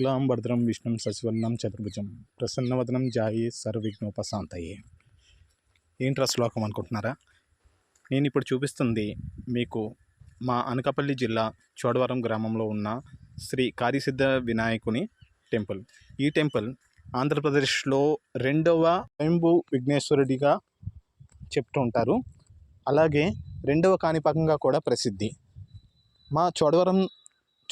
శుక్లాం భద్రం విష్ణుం శశివర్ణం చతుర్భుజం. ప్రసన్నవదనం జాయి సర్వవిఘ్నోపశాంతయే. ఏంట్రా శ్లోకం అనుకుంటున్నారా? నేను ఇప్పుడు చూపిస్తుంది మీకు మా అనకాపల్లి జిల్లా చోడవరం గ్రామంలో ఉన్న శ్రీ కార్యసిద్ధ వినాయకుని టెంపుల్. ఈ టెంపుల్ ఆంధ్రప్రదేశ్లో రెండవ స్వయంభూ విఘ్నేశ్వరుడిగా చెప్తూ ఉంటారు. అలాగే రెండవ కాణిపాకంగా కూడా ప్రసిద్ధి. మా చోడవరం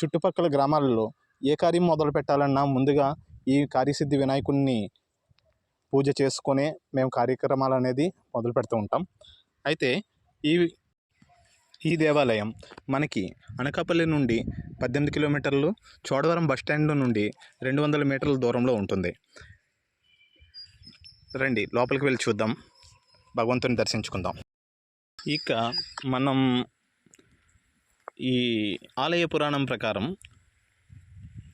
చుట్టుపక్కల గ్రామాలలో ఏ కార్యం మొదలు పెట్టాలన్నా ముందుగా ఈ కార్యసిద్ధి వినాయకుడిని పూజ చేసుకునే మేము కార్యక్రమాలు అనేది మొదలు పెడుతూ ఉంటాం. అయితే ఈ ఈ దేవాలయం మనకి అనకాపల్లి నుండి పద్దెనిమిది కిలోమీటర్లు చోడవరం బస్ స్టాండ్ నుండి రెండు వందల మీటర్ల దూరంలో ఉంటుంది. రండి లోపలికి వెళ్ళి చూద్దాం. భగవంతుని దర్శించుకుందాం. ఇక మనం ఈ ఆలయ పురాణం ప్రకారం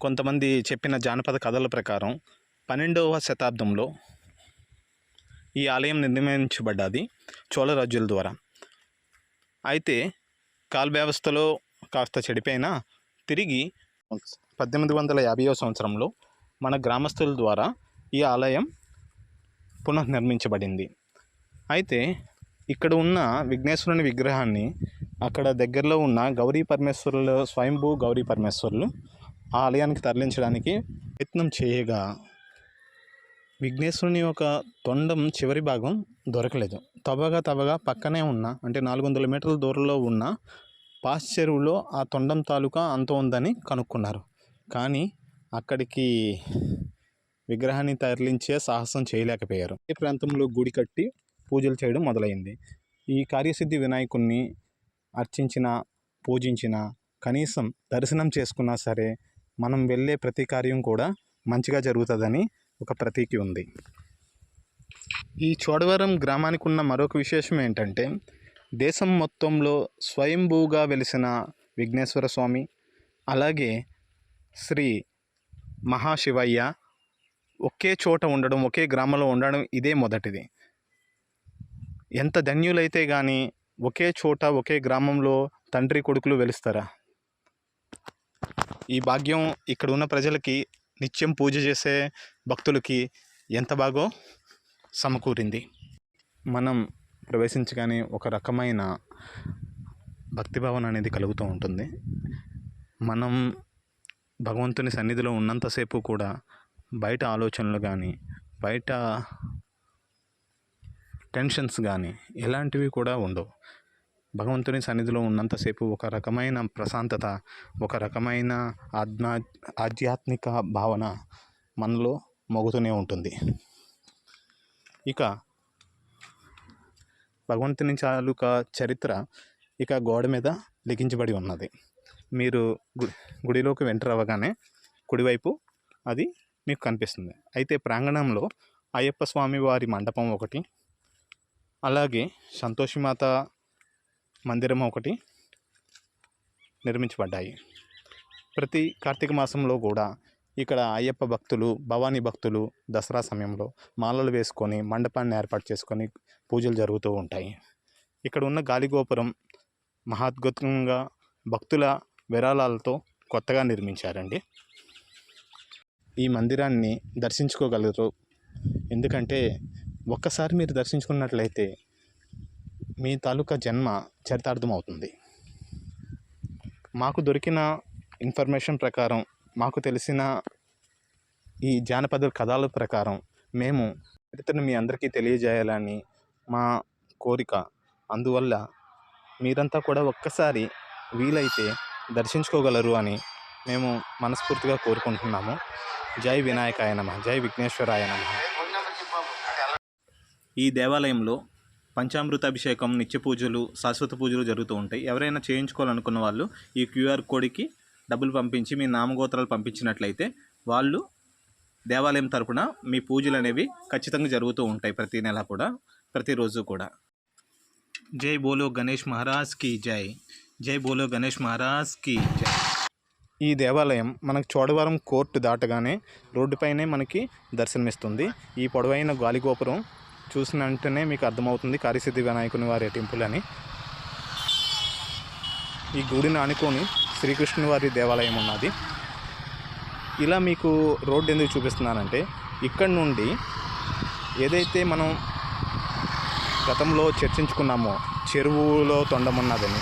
కొంతమంది చెప్పిన జానపద కథల ప్రకారం పన్నెండవ శతాబ్దంలో ఈ ఆలయం నిర్మించబడ్డది చోళరాజ్యుల ద్వారా. అయితే కాల్ వ్యవస్థలో కాస్త చెడిపోయినా తిరిగి పద్దెనిమిది వందల యాభైవ సంవత్సరంలో మన గ్రామస్తుల ద్వారా ఈ ఆలయం పునర్నిర్మించబడింది. అయితే ఇక్కడ ఉన్న విఘ్నేశ్వరుని విగ్రహాన్ని అక్కడ దగ్గరలో ఉన్న గౌరీ పరమేశ్వరులు స్వయంభూ గౌరీ పరమేశ్వరులు ఆలయానికి తరలించడానికి ప్రయత్నం చేయగా విఘ్నేశ్వరుని యొక్క తొండం చివరి భాగం దొరకలేదు. తవ్వగా తవ్వగా పక్కనే ఉన్న అంటే నాలుగు వందల మీటర్ల దూరంలో ఉన్న పాస్ చెరువులో ఆ తొండం తాలూకా అంత ఉందని కనుక్కున్నారు. కానీ అక్కడికి విగ్రహాన్ని తరలించే సాహసం చేయలేకపోయారు. ఈ ప్రాంతంలో గుడి కట్టి పూజలు చేయడం మొదలైంది. ఈ కార్యసిద్ధి వినాయకుణ్ణి అర్చించిన పూజించిన కనీసం దర్శనం చేసుకున్నా సరే మనం వెళ్ళే ప్రతి కార్యం కూడా మంచిగా జరుగుతుందని ఒక ప్రతీకి ఉంది. ఈ చోడవరం గ్రామానికి ఉన్న మరొక విశేషం ఏంటంటే దేశం మొత్తంలో స్వయంభూగా వెలిసిన విఘ్నేశ్వర స్వామి అలాగే శ్రీ మహాశివయ్య ఒకే చోట ఉండడం ఒకే గ్రామంలో ఉండడం ఇదే మొదటిది. ఎంత ధన్యులైతే కానీ ఒకే చోట ఒకే గ్రామంలో తండ్రి కొడుకులు వెలుస్తారా? ఈ భాగ్యం ఇక్కడ ఉన్న ప్రజలకి నిత్యం పూజ చేసే భక్తులకి ఎంత బాగో సమకూరింది. మనం ప్రవేశించగానే ఒక రకమైన భక్తిభావన అనేది కలుగుతూ ఉంటుంది. మనం భగవంతుని సన్నిధిలో ఉన్నంతసేపు కూడా బయట ఆలోచనలు కానీ బయట టెన్షన్స్ కానీ ఎలాంటివి కూడా ఉండవు. భగవంతుని సన్నిధిలో ఉన్నంతసేపు ఒక రకమైన ప్రశాంతత ఒక రకమైన ఆధ్యా ఆధ్యాత్మిక భావన మనలో మోగుతూనే ఉంటుంది. ఇక భగవంతుని చాలుక చరిత్ర ఇక గోడ మీద లిఖించబడి ఉన్నది. మీరు గు గుడిలోకి వెంటర్ అవ్వగానే కుడివైపు అది మీకు కనిపిస్తుంది. అయితే ప్రాంగణంలో అయ్యప్ప స్వామి వారి మండపం ఒకటి అలాగే సంతోషిమాత మందిరం ఒకటి నిర్మించబడ్డాయి. ప్రతి కార్తీక మాసంలో కూడా ఇక్కడ అయ్యప్ప భక్తులు భవానీ భక్తులు దసరా సమయంలో మాలలు వేసుకొని మండపాన్ని ఏర్పాటు చేసుకొని పూజలు జరుగుతూ ఉంటాయి. ఇక్కడ ఉన్న గాలిగోపురం మహాద్భుతంగా భక్తుల విరాళాలతో కొత్తగా నిర్మించారండి. ఈ మందిరాన్ని దర్శించుకోగలరు. ఎందుకంటే ఒక్కసారి మీరు దర్శించుకున్నట్లయితే మీ తాలూకా జన్మ చరితార్థం అవుతుంది మాకు దొరికిన ఇన్ఫర్మేషన్ ప్రకారం మాకు తెలిసిన ఈ జానపద కథల ప్రకారం మేము చరిత్రను మీ అందరికీ తెలియజేయాలని మా కోరిక. అందువల్ల మీరంతా కూడా ఒక్కసారి వీలైతే దర్శించుకోగలరు అని మేము మనస్ఫూర్తిగా కోరుకుంటున్నాము. జై వినాయకాయ నమ జై విఘ్నేశ్వరాయ నమ. ఈ దేవాలయంలో పంచామృత అభిషేకం నిత్య పూజలు శాశ్వత పూజలు జరుగుతూ ఉంటాయి. ఎవరైనా చేయించుకోవాలనుకున్న వాళ్ళు ఈ క్యూఆర్ కోడ్కి డబ్బులు పంపించి మీ నామగోత్రాలు పంపించినట్లయితే వాళ్ళు దేవాలయం తరపున మీ పూజలు అనేవి ఖచ్చితంగా జరుగుతూ ఉంటాయి ప్రతి నెల కూడా ప్రతిరోజు కూడా. జై బోలో గణేష్ మహారాజ్కి జై. జై బోలో గణేష్ మహారాజ్కి జై. ఈ దేవాలయం మనకు చోడవరం కోర్టు దాటగానే రోడ్డుపైనే మనకి దర్శనమిస్తుంది. ఈ పొడవైన గాలిగోపురం చూసిన వెంటనే మీకు అర్థమవుతుంది కారిసిద్ధి వినాయకుని వారి టెంపుల్ అని. ఈ గుడిని అనుకొని శ్రీకృష్ణుని వారి దేవాలయం ఉన్నది. ఇలా మీకు రోడ్డు ఎందుకు చూపిస్తున్నానంటే ఇక్కడ నుండి ఏదైతే మనం గతంలో చర్చించుకున్నామో చెరువులో తొండమున్నదని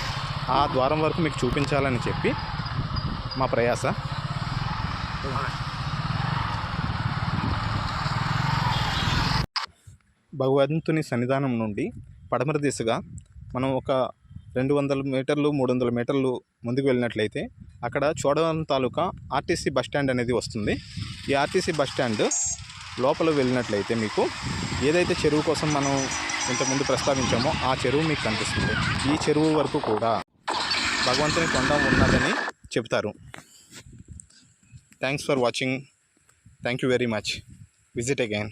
ఆ ద్వారం వరకు మీకు చూపించాలని చెప్పి మా ప్రయాస. భగవంతుని సన్నిధానం నుండి పడమర దిశగా మనం ఒక రెండు వందల మీటర్లు మూడు వందల మీటర్లు ముందుకు వెళ్ళినట్లయితే అక్కడ Chodavaram taluka RTC bus stand అనేది వస్తుంది. ఈ ఆర్టీసీ బస్ స్టాండ్ లోపల వెళ్ళినట్లయితే మీకు ఏదైతే చెరువు కోసం మనం ఇంతకుముందు ప్రస్తావించామో ఆ చెరువు మీకు కనిపిస్తుంది. ఈ చెరువు వరకు కూడా భగవంతుని కొండ ఉన్నదని చెప్తారు thanks for watching thank you very much visit again